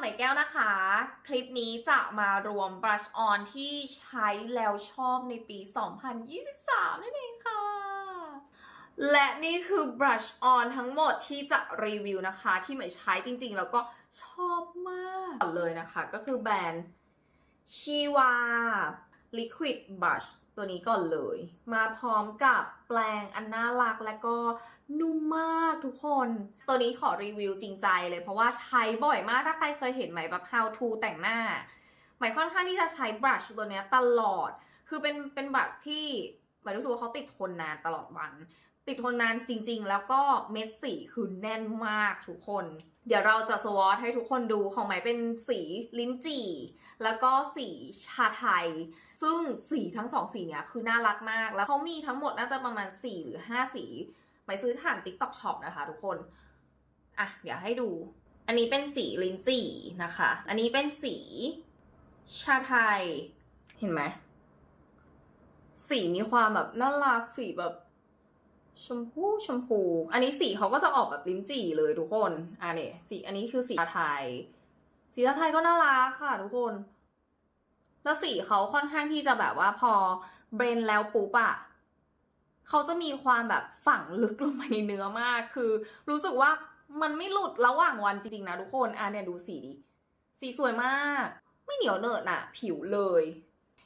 ใหม่แก้วนะคะ คลิปนี้จะมารวม brush on ที่ใช้แล้วชอบในปี 2023 นั่นเองค่ะ และนี่คือ brush on ทั้งหมดที่จะรีวิวนะคะ ที่ใหม่ใช้จริงๆ แล้วก็ชอบมากเลยนะคะ ก็คือแบรนด์ชีวา liquid brush ตัวนี้ก่อนเลย มาพร้อมกับแปรงอันน่ารักและก็นุ่มมากทุกคน ตัวนี้ขอรีวิวจริงใจเลยเพราะว่าใช้บ่อยมากถ้าใครเคยเห็นไหมแบบ how to แต่งหน้าหมายค่อนข้างที่จะใช้บรัชตัวนี้ตลอด คือเป็นเป็นบรัชที่หมายรู้สึกว่าเขาติดทนนานตลอดวัน ติดทนนานจริง ๆ แล้วก็เม็ดสีคือแน่นมากทุกคน เดี๋ยวเราจะสวอตให้ทุกคนดูของหมายเป็นสีลิ้นจี่ แล้วก็สีชาไทย ซึ่งสีทั้งสองสีเนี้ยคือน่ารักมากแล้วเขามีทั้งหมดน่าจะประมาณ 4 หรือ 5 สีหมายซื้อผ่าน TikTok Shop นะคะทุกคนอะเดี๋ยวให้ดู อันนี้เป็นสีลิ้นจี่นะคะ อันนี้เป็นสีชาไทย เห็นไหม สีมีความแบบน่ารักสีแบบชมพูชมพู อันนี้สีเขาก็จะออกแบบลิ้นจี่เลยทุกคน อะเนี่ยสีอันนี้คือสีชาไทย สีชาไทยก็น่ารักค่ะทุกคน แล้วสีเขาค่อนข้างที่จะแบบว่าพอเบรนแล้วปุ๊บอะเขาจะมีความแบบฝังลึกลงไปในเนื้อมาก คือ รู้สึกว่ามันไม่หลุดระหว่างวันจริงๆนะทุกคนอะเนี่ยดูสีดิ สีสวยมาก ไม่เหนียวเหนอะหนะผิวเลย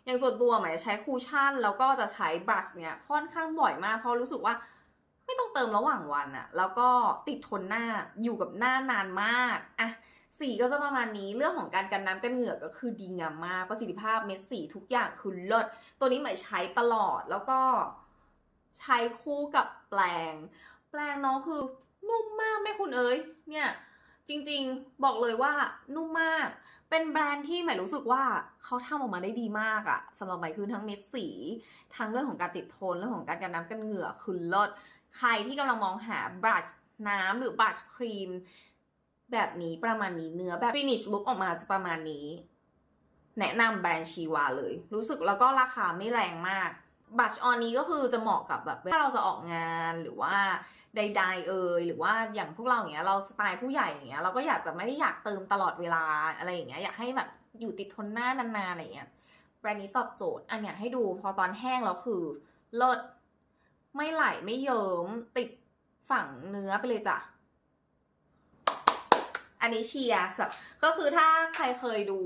อย่างส่วนตัวหมายใช้คูชั่นแล้วก็จะใช้บรัชเนี่ยค่อนข้างบ่อยมาก เพราะรู้สึกว่าไม่ต้องเติมระหว่างวันอะแล้วก็ติดทนหน้าอยู่กับหน้านานมากอะ สีก็จะประมาณนี้เรื่องของการกันน้ำกันเหงื่อก็คือดีงามมากประสิทธิภาพเม็ดสีทุกอย่างคือเลิศตัวนี้หมายใช้ตลอดแล้วก็ใช้คู่กับแปลง แปลงน้องคือนุ่มมากแม่คุณเอ้ยเนี่ยจริงๆบอกเลยว่านุ่มมาก เป็นแบรนด์ที่หมายรู้สึกว่าเขาทำออกมาได้ดีมากอะสำหรับหมายคือทั้งเม็ดสีทั้งเรื่องของการติดโทนเรื่องของการกันน้ำกันเหงื่อคือเลิศใครที่กำลังมองหาบรัชน้ำหรือบรัชครีม แบบนี้ประมาณนี้เนื้อแบบ finish look ออกมาจะประมาณนี้ แนะนำแบรนด์ชีวาเลย รู้สึกแล้วก็ราคาไม่แรงมากบัชออนนี้ก็คือจะเหมาะกับแบบถ้าเราจะออกงานหรือว่าใดๆเอ่ยหรือว่าอย่างพวกเราอย่างเงี้ยเราสไตล์ผู้ใหญ่อย่างเงี้ยเราก็อยากจะไม่ได้อยากเติมตลอดเวลาอะไรอย่างเงี้ยอยากให้แบบอยู่ติดทนหน้านานๆอะไรอย่างเงี้ยแบรนด์นี้ตอบโจทย์อันเนี้ยให้ดูพอตอนแห้งแล้วคือเลิศไม่ไหลไม่เยิ้มติดฝั่งเนื้อไปเลยจ้ะ อันนี้เชียร์สับก็คือถ้าใครเคยดู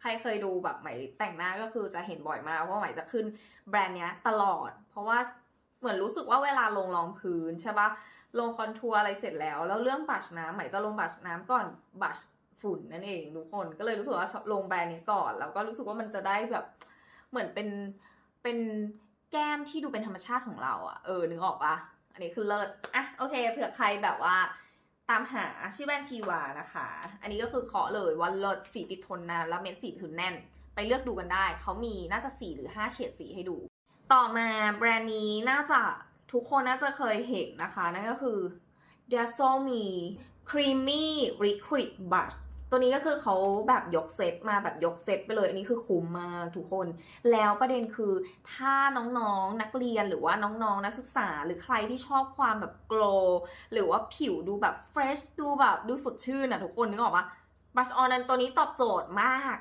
ใครเคยดูแบบไหมแต่งหน้าก็คือจะเห็นบ่อยมากว่าไหมจะขึ้นแบรนด์เนี้ยตลอด เพราะว่าเหมือนรู้สึกว่าเวลาลงรองพื้นใช่ปะลงคอนทัวร์อะไรเสร็จแล้ว แล้วเรื่องบัชน้ำไหมจะลงบัชน้ำก่อนบัชฝุ่นนั่นเองทุกคนก็เลยรู้สึกว่าลงแบรนด์นี้ก่อน แล้วก็รู้สึกว่ามันจะได้แบบเหมือนเป็นเป็นแก้มที่ดูเป็นธรรมชาติของเราอะเออนึกออกปะอันนี้คือเลิศอะโอเคเผื่อใครแบบว่า ตามหาชื่อแบรนด์ชีวานะคะ อันนี้ก็คือเคาะเลยวันเลิศสีติดทนนานแล้วเม็ดสีถือแน่น ไปเลือกดูกันได้ เขามีน่าจะ 4 หรือ 5 เฉดสีให้ดู ต่อมาแบรนด์นี้น่าจะทุกคนน่าจะเคยเห็นนะคะ นั่นก็คือ d a s o m i Creamy Liquid Blush ตัวนี้ก็คือเขาแบบยกเซตมาแบบยกเซตไปเลย อันนี้คือคุ้มมาทุกคน แล้วประเด็นคือถ้าน้องๆนักเรียนหรือว่าน้องๆนักศึกษา หรือใครที่ชอบความแบบโกลหรือว่าผิวดูแบบเฟรชดูแบบดูสดชื่นอะทุกคนนึกออกปะบัชออนนั้นตัวนี้ตอบโจทย์มาก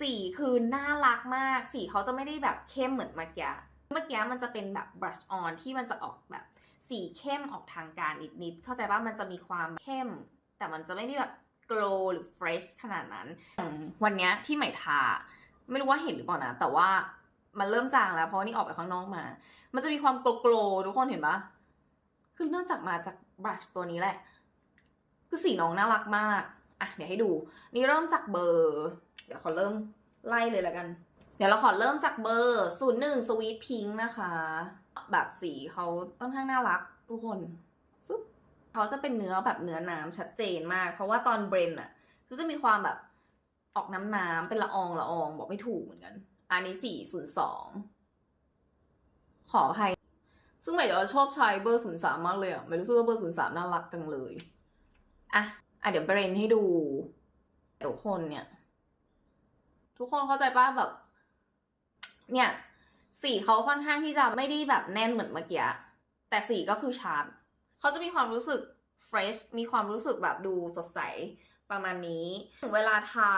สีคือน่ารักมาก สีเขาจะไม่ได้แบบเข้มเหมือนเมื่อกี้เมื่อกี้มันจะเป็นแบบบัชออนที่มันจะออกแบบสีเข้มออกทางการนิดๆเข้าใจว่ามันจะมีความเข้ม แต่มันจะไม่ได้แบบ glow หรือ fresh ขนาดนั้น วันเนี้ยที่ใหม่ทา ไม่รู้ว่าเห็นหรือเปล่านะ แต่ว่ามันเริ่มจางแล้ว เพราะนี่ออกไปข้างนอกมา มันจะมีความโกลโกลทุกคนเห็นปะคือเนื่องจากมาจากบรัชตัวนี้แหละ คือสีน้องน่ารักมาก อะ เดี๋ยวให้ดู นี่เริ่มจากเบอร์ เดี๋ยวขอเริ่มไล่เลยแล้วกัน เดี๋ยวเราขอเริ่มจากเบอร์ศูนย์หนึ่งสวีทพิงค์นะคะ แบบสีเขาค่อนข้างน่ารักทุกคน เขาจะเป็นเนื้อแบบเนื้อน้ำชัดเจนมาก เพราะว่าตอนเบรนอะก็จะมีความแบบออกน้ำน้ำๆเป็นละอองละอองบอกไม่ถูกเหมือนกัน อันนี้สี่ศูนย์สองขออภัย ซึ่งหมายจะชอบใช้เบอร์ศูนย์สามมากเลยอะไม่รู้สึกว่าเบอร์ศูนย์สามน่ารักจังเลยอะอะเดี๋ยวเบรนให้ดูทุกคนเนี่ย ทุกคนเข้าใจป่ะแบบ เนี่ยสีเขาค่อนข้างที่จะไม่ได้แบบแน่นเหมือนเมื่อกี้แต่สีก็คือชัด เขาจะมีความรู้สึก fresh มีความรู้สึกแบบดูสดใสประมาณนี้ถึงเวลาทา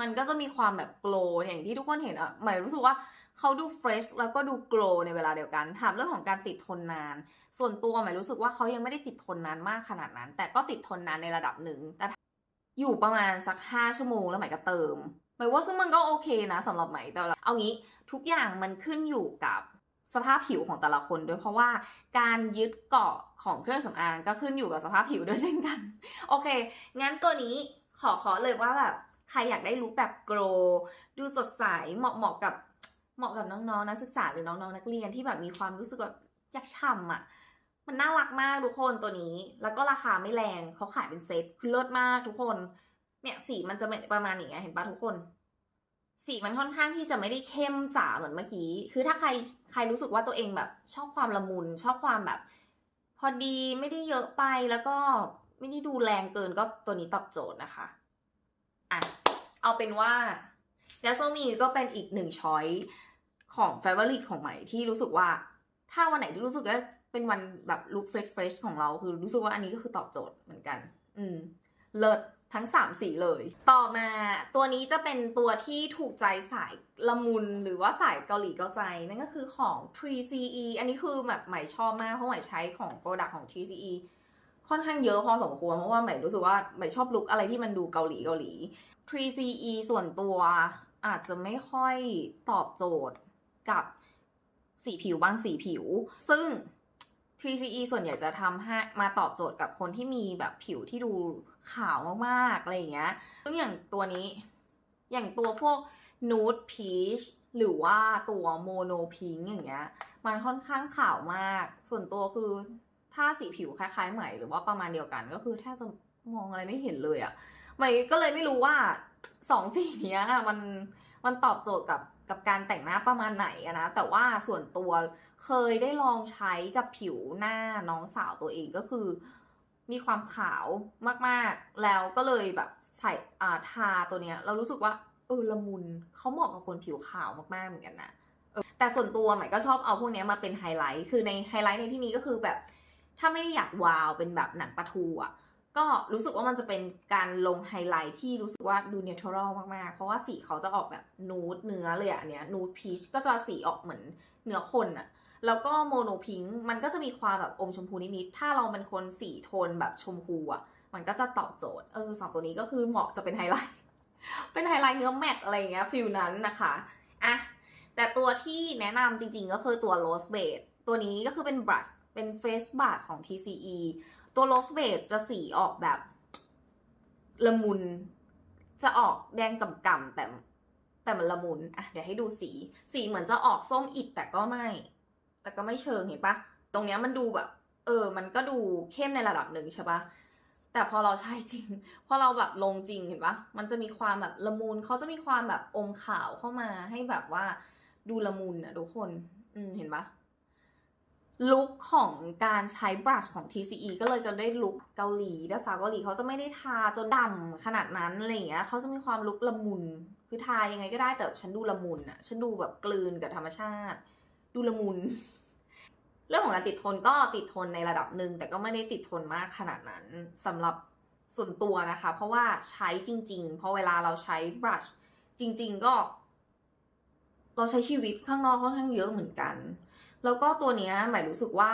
มันก็จะมีความแบบโกลอย่างที่ทุกคนเห็นอะหมายรู้สึกว่าเขาดูเฟรชแล้วก็ดูโกลในเวลาเดียวกัน ถามเรื่องของการติดทนนาน ส่วนตัวหมายรู้สึกว่าเขายังไม่ได้ติดทนนานมากขนาดนั้น แต่ก็ติดทนนานในระดับหนึ่ง แต่อยู่ประมาณสักห้าชั่วโมงแล้วหมายก็เติม หมายว่าซึ่งมันก็โอเคนะสำหรับหมแต่เอางี้ทุกอย่างมันขึ้นอยู่กับ สภาพผิวของแต่ละคนด้วยเพราะว่าการยึดเกาะของเครื่องสำอางก็ขึ้นอยู่กับสภาพผิวด้วยเช่นกัน โอเค งั้นตัวนี้ขอขอเลยว่าแบบใครอยากได้ลุคแบบโกลดูสดใสเหมาะเหมาะกับเหมาะกับน้องๆนักศึกษาหรือน้องๆนักเรียนที่แบบมีความรู้สึกแบบอยากฉ่ำอะมันน่ารักมากทุกคนตัวนี้ แล้วก็ราคาไม่แรงเขาขายเป็นเซตคือเลิศมากทุกคน เนี่ยสีมันจะเป็นประมาณอย่างเงี้ยเห็นปะทุกคน สีมันค่อนข้างที่จะไม่ได้เข้มจ๋าเหมือนเมื่อกี้ คือถ้าใครใครรู้สึกว่าตัวเองแบบ ชอบความละมุน ชอบความแบบ พอดีไม่ได้เยอะไปแล้วก็ไม่ได้ดูแรงเกินก็ตัวนี้ตอบโจทย์นะคะอะเอาเป็นว่าด a s โซมีก็เป็นอีกหนึ่งช้อยของ f a v o r i t e ของใหม่ที่รู้สึกว่า ถ้าวันไหนที่รู้สึกว่าเป็นวันแบบลุคเฟรชเฟรชของเรา คือรู้สึกว่าอันนี้ก็คือตอบโจทย์เหมือนกัน อืม เลิศ ทั้ง 3 สีเลย ต่อมาตัวนี้จะเป็นตัวที่ถูกใจสายละมุนหรือว่าสายเกาหลีเกาใจ นั่นก็คือของ 3CE อันนี้คือแบบใหม่ชอบมากเพราะใหม่ใช้ของโปรดักต์ของ 3CE ค่อนข้างเยอะพอสมควร เพราะว่าใหม่รู้สึกว่าใหม่ชอบลุคอะไรที่มันดูเกาหลีเกาหลี 3CE ส่วนตัวอาจจะไม่ค่อยตอบโจทย์กับสีผิวบางสีผิว ซึ่ง 3CE ส่วนใหญ่จะทำให้มาตอบโจทย์กับคนที่มีแบบผิวที่ดูขาวมากๆ อะไรอย่างเงี้ย ซึ่งอย่างตัวนี้ อย่างตัวพวก nude peach หรือว่าตัว mono pink อย่างเงี้ย มันค่อนข้างขาวมาก ส่วนตัวคือถ้าสีผิวคล้ายๆใหม่หรือว่าประมาณเดียวกันก็คือแทบจะมองอะไรไม่เห็นเลยอะใหม่ก็เลยไม่รู้ว่าสองสีเนี้ยมันมันตอบโจทย์กับ กับการแต่งหน้าประมาณไหนอะนะแต่ว่าส่วนตัวเคยได้ลองใช้กับผิวหน้าน้องสาวตัวเองก็คือ มีความขาวมากๆ แล้วก็เลยแบบใส่อ่าทาตัวเนี้ย เรารู้สึกว่าเออละมุนเขาเหมาะกับคนผิวขาวมากๆเหมือนกันนะแต่ส่วนตัวใหม่ก็ชอบเอาพวกเนี้ยมาเป็นไฮไลท์ คือในไฮไลท์ในที่นี้ก็คือแบบ ถ้าไม่ได้อยากวาวเป็นแบบหนังปลาทูอะ ก็รู้สึกว่ามันจะเป็นการลงไฮไลท์ที่รู้สึกว่าดูเนเชอรัลมาก ๆ เพราะว่าสีเขาจะออกแบบนูดเนื้อเลยอะอันเนี้ยนูดพีชก็จะสีออกเหมือนเนื้อคนอะแล้วก็โมโนพิงค์มันก็จะมีความแบบอมชมพูนิด ๆ ถ้าเราเป็นคนสีโทนแบบชมพูอะมันก็จะตอบโจทย์ เออสองตัวนี้ก็คือเหมาะจะเป็นไฮไลท์ เป็นไฮไลท์เนื้อแมตอะไรอย่างเงี้ยฟิลนั้นนะคะอะแต่ตัวที่แนะนำจริง ๆ ก็คือตัว Rose Beige ตัวนี้ก็คือเป็นบรัชเป็นเฟสบรัชของ TCE ตัว Rose Beige จะสีออกแบบละมุน จะออกแดงกำๆแต่แต่มันละมุนอะเดี๋ยวให้ดูสี สีเหมือนจะออกส้มอิดแต่ก็ไม่ แต่ก็ไม่เชิงเห็นปะตรงเนี้ยมันดูแบบ เออ มันก็ดูเข้มในระดับหนึ่งใช่ปะแต่พอเราใช้จริง พอเราแบบลงจริงเห็นปะมันจะมีความแบบละมุนเขาจะมีความแบบอมขาวเข้ามาให้แบบว่าดูละมุนอะทุกคน อืมเห็นปะ ลุคของการใช้บรัชของ TCE ก็เลยจะได้ลุคเกาหลีแบบสาวเกาหลีเขาจะไม่ได้ทาจนดำขนาดนั้นอะไรเงี้ยเขาจะมีความลุคละมุน คือทายังไงก็ได้แต่ฉันดูละมุนอะฉันดูแบบกลืนกับธรรมชาติ ดูละมุน เรื่องของการติดทนก็ติดทนในระดับหนึ่งแต่ก็ไม่ได้ติดทนมากขนาดนั้นสำหรับส่วนตัวนะคะ เพราะว่าใช้จริง ๆ เพราะเวลาเราใช้บรัชจริง ๆ ก็ เราใช้ชีวิตข้างนอกค่อนข้างเยอะเหมือนกัน แล้วก็ตัวเนี้ยหมายรู้สึกว่า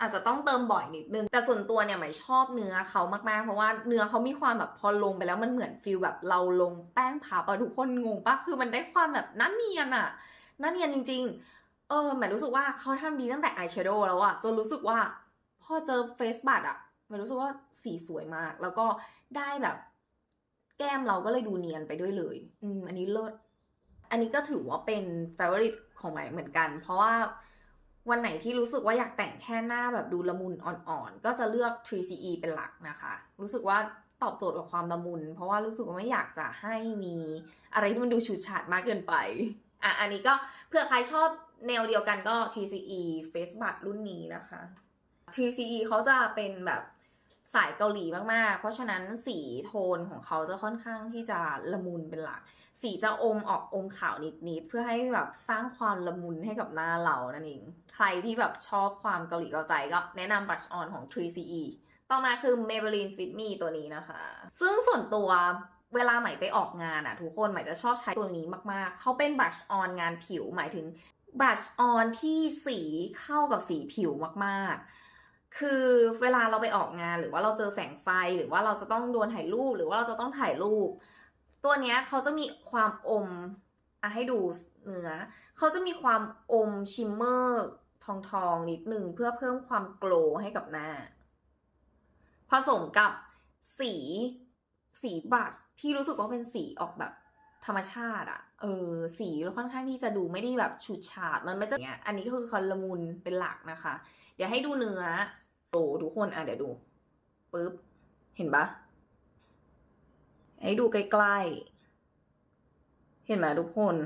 อาจจะต้องเติมบ่อยนิดนึง แต่ส่วนตัวเนี่ยหมายชอบเนื้อเขามากๆ เพราะว่าเนื้อเขามีความแบบพอลงไปแล้วมันเหมือนฟิลแบบเราลงแป้งพับอะทุกคนงงปะคือมันได้ความแบบน่าเนียนอะน่าเนียนจริง ๆ เออหมายรู้สึกว่าเขาทำดีตั้งแต่อายแชโดว์แล้วอะจนรู้สึกว่าพอเจอเฟซบัตอะหมายรู้สึกว่าสีสวยมาก แล้วก็ได้แบบ แก้มเราก็เลยดูเนียนไปด้วยเลย อืมอันนี้เลิศ อันนี้ก็ถือว่าเป็น favorite ของใหม่เหมือนกัน เพราะว่าวันไหนที่รู้สึกว่าอยากแต่งแค่หน้าแบบดูละมุนอ่อนๆ ก็จะเลือก 3CE เป็นหลักนะคะ รู้สึกว่าตอบโจทย์กับความละมุน เพราะว่ารู้สึกว่าไม่อยากจะให้มีอะไรที่มันดูฉูดฉาดมากเกินไป อะ อันนี้ก็เผื่อใครชอบแนวเดียวกันก็ TCE Face Butt รุ่นนี้นะคะ TCE เขาจะเป็นแบบ สายเกาหลีมากๆ เพราะฉะนั้นสีโทนของเขาจะค่อนข้างที่จะละมุนเป็นหลัก สีจะอมออกอมขาวนิดๆ เพื่อให้แบบสร้างความละมุนให้กับหน้าเรานั่นเอง ใครที่แบบชอบความเกาหลีเกาใจก็แนะนำบรัชออนของ 3CE ต่อมาคือ Maybelline Fit Me ตัวนี้นะคะ ซึ่งส่วนตัวเวลาใหม่ไปออกงานอะทุกคนใหม่จะชอบใช้ตัวนี้มากๆ เขาเป็น brush on งานผิวหมายถึง brush on ที่สีเข้ากับสีผิวมากๆ คือเวลาเราไปออกงานหรือว่าเราเจอแสงไฟหรือว่าเราจะต้องโดนถ่ายรูปหรือว่าเราจะต้องถ่ายรูป ตัวเนี้ยเขาจะมีความอมอะให้ดูเนื้อเขาจะมีความอมชิมเมอร์ทองทองนิดหนึ่งเพื่อเพิ่มความโกลว์ให้กับหน้า ผสมกับสีสีบรัชที่รู้สึกว่าเป็นสีออกแบบธรรมชาติอะเออ สีค่อนข้างที่จะดูไม่ได้แบบฉูดฉาด มันไม่จะเนี้ย อันนี้ก็คือคอนละมุนเป็นหลักนะคะ เดี๋ยวให้ดูเนื้อ โอ้ทุกคนอะเดี๋ยวดูปึ๊บเห็นปะให้ดูใกล้ๆ เห็นไหมทุกคน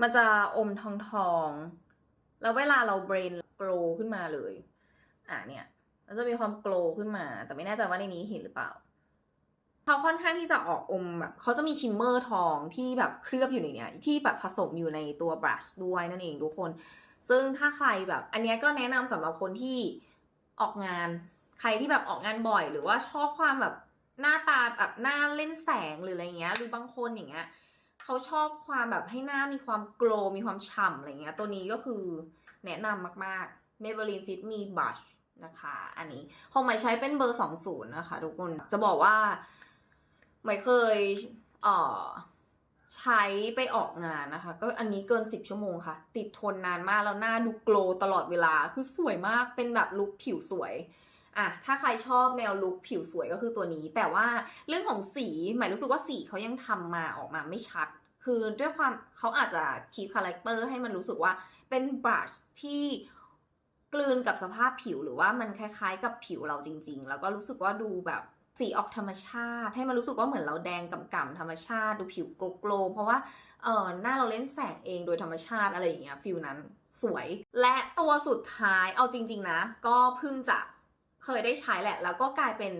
มันจะอมทองทองๆแล้วเวลาเราเบรนโกลขึ้นมาเลย อะเนี่ยมันจะมีความโกลขึ้นมา แต่ไม่แน่ใจว่าในนี้เห็นหรือเปล่า เขาค่อนข้างที่จะออกอมแบบเขาจะมีชิมเมอร์ทองที่แบบเคลือบอยู่ในเนี้ยที่แบบผสมอยู่ในตัวบรัชด้วยนั่นเองทุกคน ซึ่งถ้าใครแบบ อันนี้ก็แนะนำสำหรับคนที่ออกงาน ใครที่แบบออกงานบ่อยหรือว่าชอบความแบบหน้าตาแบบหน้าเล่นแสงหรืออะไรเงี้ย หรือบางคนอย่างเงี้ยเขาชอบความแบบให้หน้ามีความโกลมีความฉ่ำอะไรเงี้ย ตัวนี้ก็คือแนะนำมากๆ Maybelline Fit Me Brush นะคะ อันนี้ของใหม่ใช้เป็นเบอร์ 20 นะคะทุกคน จะบอกว่า ใหม่เคย เอ่อ ใช้ไปออกงานนะคะ ก็อันนี้เกิน 10 ชั่วโมงค่ะ ติดทนนานมากแล้วหน้าดูโกล์ตลอดเวลาคือสวยมากเป็นแบบลุคผิวสวยอะถ้าใครชอบแนวลุคผิวสวยก็คือตัวนี้ แต่ว่าเรื่องของสีหมายรู้สึกว่าสีเขายังทำมาออกมาไม่ชัด คือด้วยความเขาอาจจะคีปคาแรคเตอร์ให้มันรู้สึกว่าเป็นบรัชที่กลืนกับสภาพผิวหรือว่ามันคล้ายๆ กับผิวเราจริง ๆ แล้วก็รู้สึกว่าดูแบบ สีออกธรรมชาติ ให้มันรู้สึกว่าเหมือนเราแดงกำๆธรรมชาติดูผิวโกลว์ๆเพราะว่าเออหน้าเราเล่นแสงเองโดยธรรมชาติอะไรอย่างเงี้ยฟิลนั้นสวย และตัวสุดท้ายเอาจริง ๆ นะ ก็เพิ่งจะเคยได้ใช้แหละ แล้วก็กลายเป็น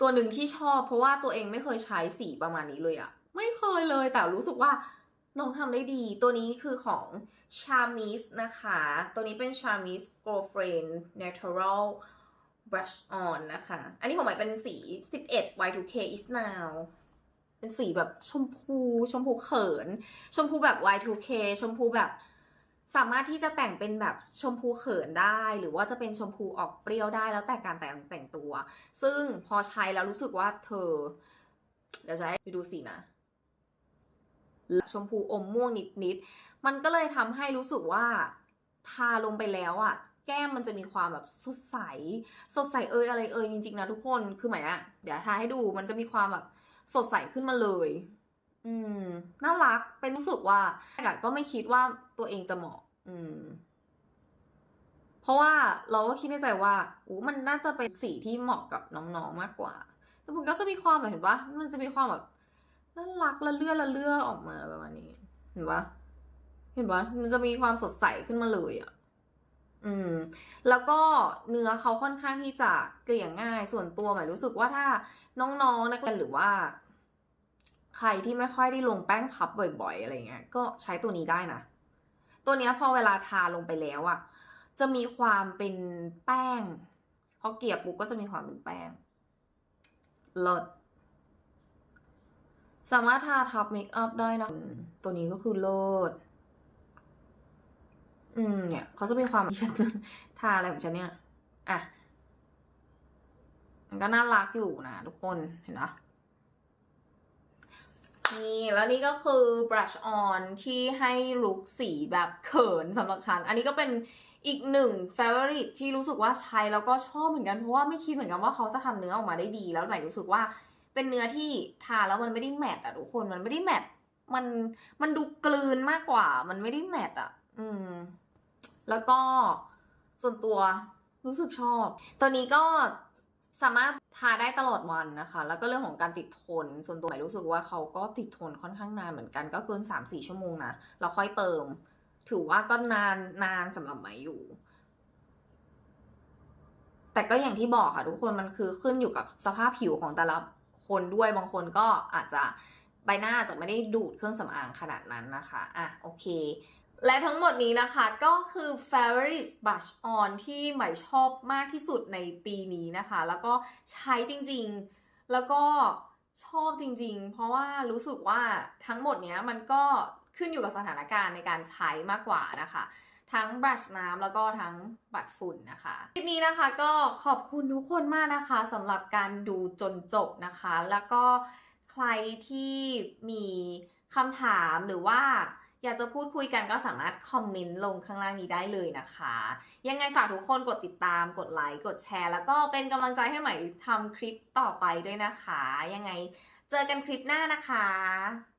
ตัวหนึ่งที่ชอบ เพราะว่าตัวเองไม่เคยใช้สีประมาณนี้เลยอะไม่เคยเลยแต่รู้สึกว่าน้องทำได้ดี ตัวนี้คือของ Charmis นะคะ ตัวนี้เป็น Charmis Girlfriend Natural Brush On นะคะ อันนี้ของใหม่เป็นสี 11 Y2K is now เป็นสีแบบชมพู ชมพูเขิน ชมพูแบบ Y2K ชมพูแบบสามารถที่จะแต่งเป็นแบบชมพูเขินได้ หรือว่าจะเป็นชมพูออกเปรี้ยวได้แล้วแต่การแต่งแต่งตัว ซึ่งพอใช้แล้วรู้สึกว่าเธอ เดี๋ยวจะให้ดูสีนะ ชมพูอมม่วงนิดๆ มันก็เลยทำให้รู้สึกว่าทาลงไปแล้วอะ แก้มมันจะมีความแบบสดใส สดใสเอยอะไรเอยจริงๆนะทุกคน คือหมายอะเดี๋ยวทาให้ดูมันจะมีความแบบสดใสขึ้นมาเลย อืม น่ารัก เป็นรู้สึกว่าแต่ก็ไม่คิดว่าตัวเองจะเหมาะ อืม เพราะว่าเราก็คิดในใจว่าอู้มันน่าจะเป็นสีที่เหมาะกับน้องๆมากกว่า แต่มันก็จะมีความแบบเห็นปะมันจะมีความแบบน่ารักละเลื่อละเลื่อออกมาประมาณนี้ เห็นปะเห็นปะมันจะมีความสดใสขึ้นมาเลยอะ อืม แล้วก็เนื้อเขาค่อนข้างที่จะเกลี่ยง่ายส่วนตัวหมายรู้สึกว่าถ้าน้องๆนักเรียนหรือว่า ใครที่ไม่ค่อยได้ลงแป้งพับบ่อยๆอะไรเงี้ย ก็ใช้ตัวนี้ได้นะ ตัวเนี้ยพอเวลาทาลงไปแล้วอะจะมีความเป็นแป้งพอเกลี่ยปุ๊บก็จะมีความเป็นแป้งลิศสามารถทาทับเมคอัพได้นะ ตัวนี้ก็คือลิศ อืมเนี่ยเขาจะมีความฉันทาอะไรของฉันเนี่ยอะมันก็น่ารักอยู่นะทุกคนเห็นปะนี่แล้วนี่ก็คือ brush on ที่ให้ลุคสีแบบเขินสำหรับฉัน อันนี้ก็เป็นอีกหนึ่ง favorite ที่รู้สึกว่าใช้แล้วก็ชอบเหมือนกัน เพราะว่าไม่คิดเหมือนกันว่าเขาจะทำเนื้อออกมาได้ดี แล้วใหม่รู้สึกว่าเป็นเนื้อที่ทาแล้วมันไม่ได้แมตต์อะทุกคน มันไม่ได้แมตต์มัน มันดูกลืนมากกว่า มันไม่ได้แมตต์อะ อืม แล้วก็ส่วนตัวรู้สึกชอบ ตัวนี้ก็สามารถทาได้ตลอดวันนะคะ แล้วก็เรื่องของการติดทน ส่วนตัวหม่รู้สึกว่าเขาก็ติดทนค่อนข้างนานเหมือนกัน ก็เกิน 3-4 ชั่วโมงนะเราค่อยเติม ถือว่าก็นานนานสำหรับหม่อยู่ แต่ก็อย่างที่บอกค่ะทุกคนมันคือขึ้นอยู่กับสภาพผิวของแต่ละคนด้วยบางคนก็อาจจะใบหน้าอาจจะไม่ได้ดูดเครื่องสำอางขนาดนั้นนะคะ อะโอเค และทั้งหมดนี้นะคะก็คือ favorite brush on ที่ใหม่ชอบมากที่สุดในปีนี้นะคะ แล้วก็ใช้จริงๆ แล้วก็ชอบจริงๆ เพราะว่ารู้สึกว่าทั้งหมดเนี้ยมันก็ขึ้นอยู่กับสถานการณ์ในการใช้มากกว่านะคะ ทั้งบรัชน้ำแล้วก็ทั้งบัตรฝุ่นนะคะคลิปนี้นะคะก็ขอบคุณทุกคนมากนะคะสำหรับการดูจนจบนะคะ แล้วก็ใครที่มีคำถามหรือว่า อยากจะพูดคุยกันก็สามารถคอมเมนต์ลงข้างล่างนี้ได้เลยนะคะ ยังไงฝากทุกคนกดติดตาม กดไลค์ กดแชร์ แล้วก็เป็นกำลังใจให้ใหม่ทำคลิปต่อไปด้วยนะคะ ยังไงเจอกันคลิปหน้านะคะ